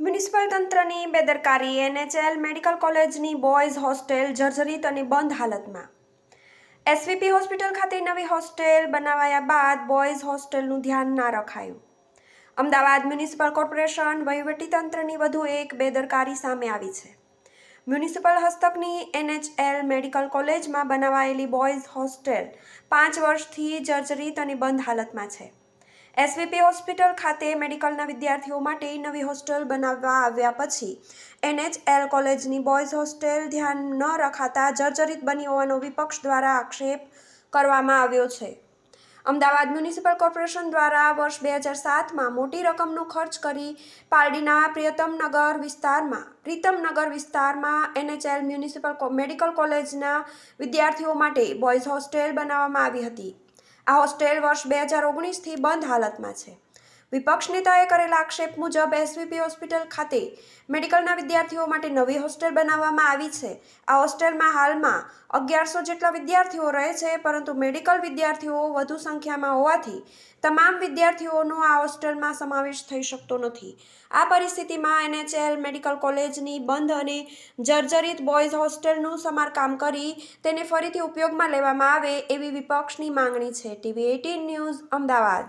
Municipal તંત્રની બેદરકારી, NHL medical કોલેજની બોયઝ હોસ્ટેલ જર્જરિત અને બંધ હાલતમાં. એસવીપી હોસ્પિટલ ખાતે નવી હોસ્ટેલ બનાવાયા બાદ બોયઝ હોસ્ટેલનું ધ્યાન ના રખાયું. અમદાવાદ મ્યુનિસિપલ કોર્પોરેશન વહીવટીતંત્રની વધુ એક બેદરકારી સામે આવી છે. મ્યુનિસિપલ હસ્તકની એનએચએલ મેડિકલ કોલેજમાં બનાવાયેલી બોયઝ હોસ્ટેલ પાંચ વર્ષથી જર્જરિત અને બંધ હાલતમાં છે. એસવીપી હોસ્પિટલ ખાતે મેડિકલના વિદ્યાર્થીઓ માટે નવી હોસ્ટેલ બનાવવા આવ્યા પછી એનએચએલ કોલેજની બોયઝ હોસ્ટેલ ધ્યાન ન રખાતા જર્જરિત બની હોવાનો વિપક્ષ દ્વારા આક્ષેપ કરવામાં આવ્યો છે. અમદાવાદ મ્યુનિસિપલ કોર્પોરેશન દ્વારા વર્ષ બે હજાર સાતમાં મોટી રકમનો ખર્ચ કરી પારડીના પ્રિયતમનગર વિસ્તારમાં, પ્રીતમનગર વિસ્તારમાં એનએચએલ મ્યુનિસિપલ મેડિકલ કોલેજના વિદ્યાર્થીઓ માટે બોયઝ હોસ્ટેલ બનાવવામાં આવી હતી. આ હોસ્ટેલ વર્ષ બે હજાર ઓગણીસથી બંધ હાલતમાં છે. વિપક્ષ નેતાએ કરેલા આક્ષેપ મુજબ એસવીપી હોસ્પિટલ ખાતે મેડિકલના વિદ્યાર્થીઓ માટે નવી હોસ્ટેલ બનાવવામાં આવી છે. આ હોસ્ટેલમાં હાલમાં અગિયારસો જેટલા વિદ્યાર્થીઓ રહે છે, પરંતુ મેડિકલ વિદ્યાર્થીઓ વધુ સંખ્યામાં હોવાથી તમામ વિદ્યાર્થીઓનો આ હોસ્ટેલમાં સમાવેશ થઈ શકતો નથી. આ પરિસ્થિતિમાં એનએચએલ મેડિકલ કોલેજની બંધ અને જર્જરિત બોયઝ હોસ્ટેલનું સમારકામ કરી તેને ફરીથી ઉપયોગમાં લેવામાં આવે એવી વિપક્ષની માંગણી છે. TV eighteen news, Ahmedabad.